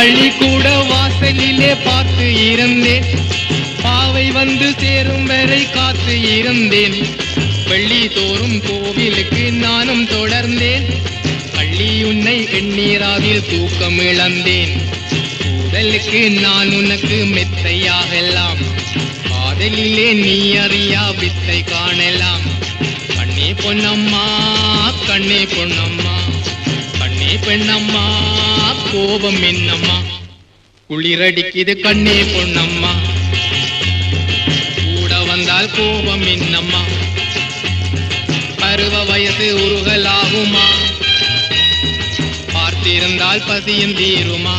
பள்ளிக்கூட வாசலிலே பார்த்து இருந்தேன். பாவை வந்து சேரும் வரை காத்து இருந்தேன். வெள்ளி தோறும் கோவிலுக்கு நானும் தொடர்ந்தேன். பள்ளி உன்னை எண்ணீராவில் தூக்கம் இழந்தேன். கூடலுக்கு நான் உனக்கு மெத்தையாகலாம். காதலிலே நீ அறியா வித்தை காணலாம். கண்ணே பொன்னம்மா கண்ணே பொன்னம்மா. கண்ணே பெண்ணம்மா கோபம் என்னம்மா குளிரடிக்குது கண்ணே பொண்ணம்மா கூட வந்தால் கோபம் என்னம்மா பருவ வயது உருகலாகுமா. பார்த்திருந்தால் பசியும் தீருமா.